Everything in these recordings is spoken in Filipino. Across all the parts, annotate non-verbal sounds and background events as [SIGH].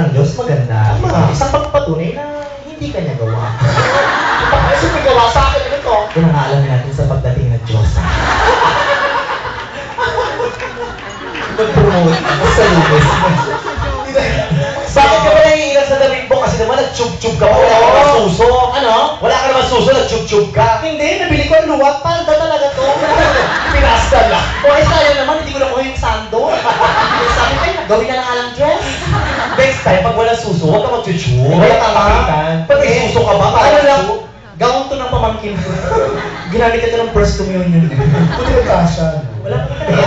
ng Diyos, maganda. Tama. Isang pagpatunay na hindi kanya gawa. Ay, sumigawa sa akin, ano to? Pinangalan natin sa pagdating ng Diyos. Mag-promote ako sa lunes. Bakit ka ba naiilan sa damit mo? Kasi naman nag-tube-tube ka pa. Wala ka naman suso. Ano? Wala ka naman suso, nag-tube-tube ka. Hindi, nabili ko ang luwag. Palda huwag ka mag-tube. Wala ka nga. Pag may Eh, suso ka ba? Ano lang, gawin to ng pamangkin ko. [LAUGHS] Ginamit ito ng first communion. [LAUGHS] Buti na kasha. Wala pa kaya.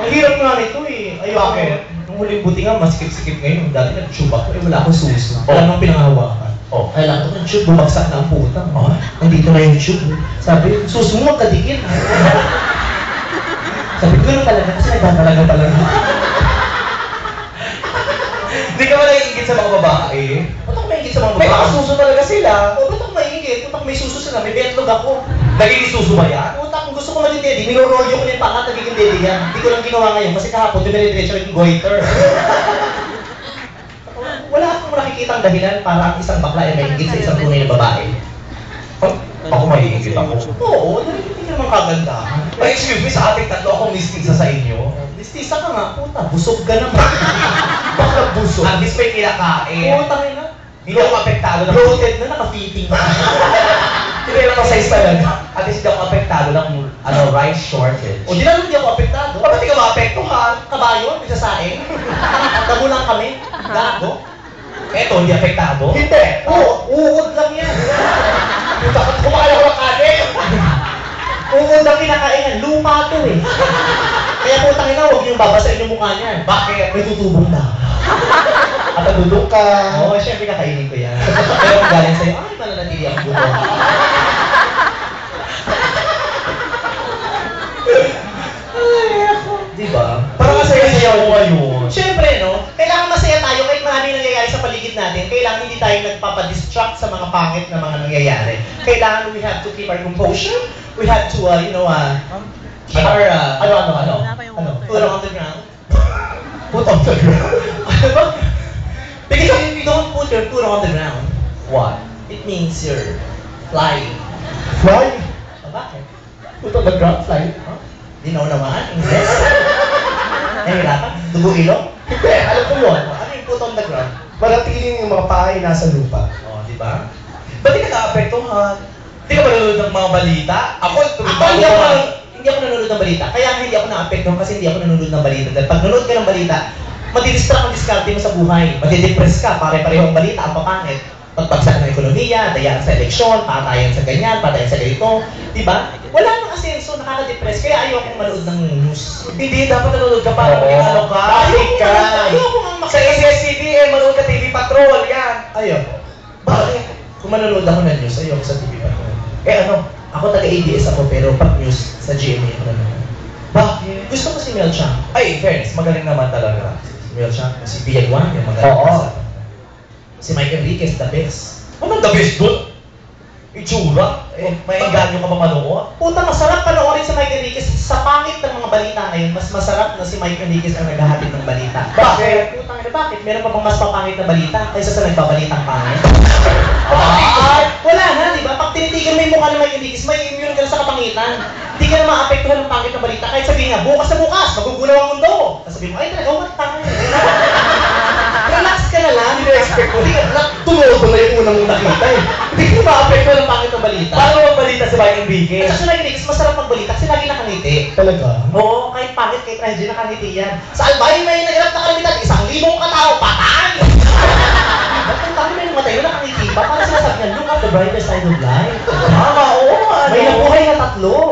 Ang hirap nga nito eh. Ayoko. Bakit? Nung huling buti nga, masikip-sikip ngayon. Dati nag-tube ako, eh wala akong suso. Oh. Wala nang pinangahawakan. Oh. Ay, lang ito ng tube, bumagsak na ang puta. Oh. Nandito na yung tube. Sabi, suso mo, magkadikit. [LAUGHS] Sabi ko, gano'n talaga kasi nagdadalaga talaga. Hindi ka ba naiingit sa mga babae? Ba't ako maingit sa mga May babae? nakasuso talaga sila. O, ba't ako maingit? Ba't ako may suso sila? May betlog ako. Nagiging suso ba yan? Puta, kung gusto ko maging daddy, nilorolyo ko na yung pangat, nagiging daddy yan. Hindi ko lang ginawa ngayon kasi kahapon, dumire-diretso rin yung goiter. [LAUGHS] Wala akong nakikita ang dahilan para ang isang bakla ay maingit sa isang tunay na babae. Ako maiingit ako. Oo, hindi ka naman kagandahan. Ay, excuse me, sa ating tatlo akong mistisa sa inyo. Listisa ka nga, puta, busog ka naman. [LAUGHS] Bakla busog. At least may kinakain. Puta rin na. Hindi ako apektado Bloated na, naka-fitting na. [LAUGHS] Hindi lang ako size talaga. At least hindi ako apektado ng ano, rice shortage. O di lang hindi ako apektado. Bakit di ka maapektuhan? Kabayo, nagsasaing. [LAUGHS] Dagulang kami. Gago. Eto, hindi apektado? Hindi. Oo, uod lang yan. Kumakain ako ng kanin! Uod ang kinakain yan. Lupa to eh. Kaya putang ina, huwag niyong babasahin yung mukha niyan. Bakit? May tutubong na. At nagdudok ka. Oo, syempre kakainin ko yan. Pero kung galing sa'yo, ay, mananatili ang buto. Ay, ako. Di ba? Parang kasaya-saya ko ngayon. Siyempre, no? Kailangan masaya tayo kahit maraming nangyayari sa paligid natin. Kailangan hindi tayo nagpapadistract sa mga pangit na mga nangyayari. Kailangan we have to keep our composure. We have to, uh, you know, uh, keep Ano? our, uh, ano, ano, ano? Ano? Put on the ground. Put on the ground. Ano [LAUGHS] ba? Because if you don't put your foot on the ground, What? it means you're flying. Fly? Ah, bakit? Put on the ground, fly. Huh? Di na unamaan? [LAUGHS] English? Nahihirapan? Dugo ilong? Hindi, alam ko yun. Put on the ground? Manatiling yung mga paa ay nasa lupa. Oh, di ba? Ba't di ka naapektuhan? Di ka ba nanonood ng mga balita? Ako, Ako hindi ako, hindi ako nanonood ng balita. Kaya nga hindi ako na-apektuhan kasi hindi ako nanonood ng balita. Dahil pag nanonood ka ng balita, madidistract ang diskarte mo sa buhay. Madidepress ka, pare-pareho ang balita, ang papangit. Pagbagsak ng ekonomiya, dayaan sa eleksyon, patayan sa ganyan, patayan sa ganito. Di ba? Wala nang asenso, nakaka-depress. Kaya ayoko manood ng news. Hindi, dapat nanonood ka para Oo. maging ano ka. Ayoko ka. ayoko nga Sa ABS-CBN, manood ka TV Patrol, yan. Ayoko. Bakit? Kung manonood ako ng news, ayoko sa TV pa. Eh ano, ako taga-ABS ako pero pag news sa GMA ako nanonood. Bakit? Gusto ko si Mel Chang. Ay, in fairness, magaling naman talaga. Si Mel Chang, si Bian Juan, yung mga Oo. Si Mike Enriquez, the best. Anong the best doon? Itsura? Eh, may inganyo ka pa manood? Puta, masarap panoorin si Mike Enriquez. Sa pangit ng mga balita ngayon, mas masarap na si Mike Enriquez ang naghahatid ng balita. Bakit? Putang ina, bakit? Meron pa bang mas papangit na balita kaysa sa nagbabalitang pangit? Ay! Wala na, di ba? Pag tinitigan mo yung mukha ni Mike Enriquez, may immune ka na sa kapangitan. Hindi ka na maapektuhan ng pangit na balita. Kahit sabihin nga, bukas na bukas, magugulaw ang mundo. Tapos sabihin mo, ay talaga, what time? Na na-expect ko. Hindi ka, tumudo na yung unang mong nakita eh. Hindi na maapektuhan ng pangit na balita. Paano magbalita si Mike Enriquez? At sa Mike Enriquez, masarap magbalita kasi lagi nakangiti. Talaga? Oo, kahit pangit, kahit tragedy, nakangiti yan. Sa Albay, may nagirap na kalamitan, isang libong katao, patay! Ba't ang dami may namatay, wala nakangiti pa? Para sinasabi niya, look at the brighter side of life. Tama, oo. May ano? nabuhay na tatlo.